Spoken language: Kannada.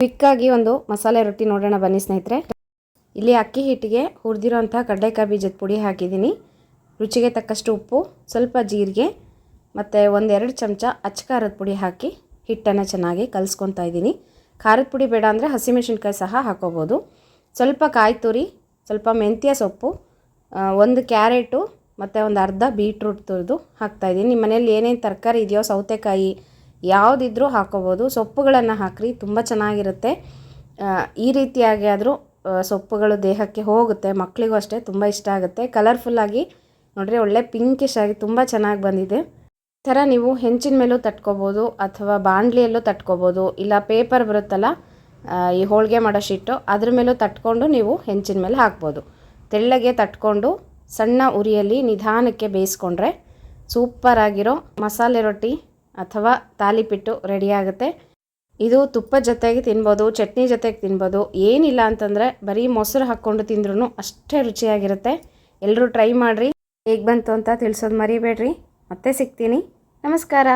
ಕ್ವಿಕ್ಕಾಗಿ ಒಂದು ಮಸಾಲೆ ರೊಟ್ಟಿ ನೋಡೋಣ ಬನ್ನಿ ಸ್ನೇಹಿತರೆ. ಇಲ್ಲಿ ಅಕ್ಕಿ ಹಿಟ್ಟಿಗೆ ಹುರಿದಿರೋಂಥ ಕಡಲೆಕಾಯಿ ಬೀಜದ ಪುಡಿ ಹಾಕಿದ್ದೀನಿ. ರುಚಿಗೆ ತಕ್ಕಷ್ಟು ಉಪ್ಪು, ಸ್ವಲ್ಪ ಜೀರಿಗೆ ಮತ್ತು ಒಂದೆರಡು ಚಮಚ ಅಚ್ಚಕಾರದ ಪುಡಿ ಹಾಕಿ ಹಿಟ್ಟನ್ನು ಚೆನ್ನಾಗಿ ಕಲಿಸ್ಕೊತಾ ಇದ್ದೀನಿ. ಖಾರದ ಪುಡಿ ಬೇಡ ಅಂದರೆ ಹಸಿಮೆಣಸಿನ್ಕಾಯಿ ಸಹ ಹಾಕೋಬೋದು. ಸ್ವಲ್ಪ ಕಾಯಿ ತುರಿ, ಸ್ವಲ್ಪ ಮೆಂತ್ಯ ಸೊಪ್ಪು ಒಂದು ಕ್ಯಾರೆಟು ಮತ್ತು ಒಂದು ಅರ್ಧ ಬೀಟ್ರೂಟ್ ತುರಿದು ಹಾಕ್ತಾಯಿದ್ದೀನಿ ನಿಮ್ಮ ಮನೇಲಿ ಏನೇನು ತರಕಾರಿ ಇದೆಯೋ, ಸೌತೆಕಾಯಿ ಯಾವುದಿದ್ರೂ ಹಾಕೋಬೋದು. ಸೊಪ್ಪುಗಳನ್ನು ಹಾಕ್ರಿ, ತುಂಬ ಚೆನ್ನಾಗಿರುತ್ತೆ. ಈ ರೀತಿಯಾಗಿ ಆದರೂ ಸೊಪ್ಪುಗಳು ದೇಹಕ್ಕೆ ಹೋಗುತ್ತೆ. ಮಕ್ಕಳಿಗೂ ಅಷ್ಟೇ ತುಂಬ ಇಷ್ಟ ಆಗುತ್ತೆ. ಕಲರ್ಫುಲ್ಲಾಗಿ ನೋಡ್ರಿ, ಒಳ್ಳೆ ಪಿಂಕಿಶ್ ಆಗಿ ತುಂಬ ಚೆನ್ನಾಗಿ ಬಂದಿದೆ. ಈ ಥರ ನೀವು ಹೆಂಚಿನ ಮೇಲೂ ತಟ್ಕೋಬೋದು, ಅಥವಾ ಬಾಣಲಿಯಲ್ಲೂ ತಟ್ಕೋಬೋದು, ಇಲ್ಲ ಪೇಪರ್ ಬರುತ್ತಲ್ಲ ಈ ಹೋಳಿಗೆ ಮಾಡೋ ಶೀಟು ಅದ್ರ ಮೇಲೂ ತಟ್ಕೊಂಡು ನೀವು ಹೆಂಚಿನ ಮೇಲೆ ಹಾಕ್ಬೋದು. ತೆಳ್ಳಗೆ ತಟ್ಕೊಂಡು ಸಣ್ಣ ಉರಿಯಲ್ಲಿ ನಿಧಾನಕ್ಕೆ ಬೇಯಿಸ್ಕೊಂಡ್ರೆ ಸೂಪರಾಗಿರೋ ಮಸಾಲೆ ರೊಟ್ಟಿ ಅಥವಾ ತಾಲಿಪಿಟ್ಟು ರೆಡಿಯಾಗುತ್ತೆ. ಇದು ತುಪ್ಪ ಜೊತೆಗೆ ತಿನ್ಬೋದು, ಚಟ್ನಿ ಜೊತೆಗೆ ತಿನ್ಬೋದು. ಏನಿಲ್ಲ ಅಂತಂದರೆ ಬರೀ ಮೊಸರು ಹಾಕ್ಕೊಂಡು ತಿಂದ್ರೂ ಅಷ್ಟೇ ರುಚಿಯಾಗಿರುತ್ತೆ. ಎಲ್ಲರೂ ಟ್ರೈ ಮಾಡಿರಿ. ಹೇಗೆ ಬಂತು ಅಂತ ತಿಳಿಸೋದು ಮರಿಬೇಡ್ರಿ. ಮತ್ತೆ ಸಿಗ್ತೀನಿ. ನಮಸ್ಕಾರ.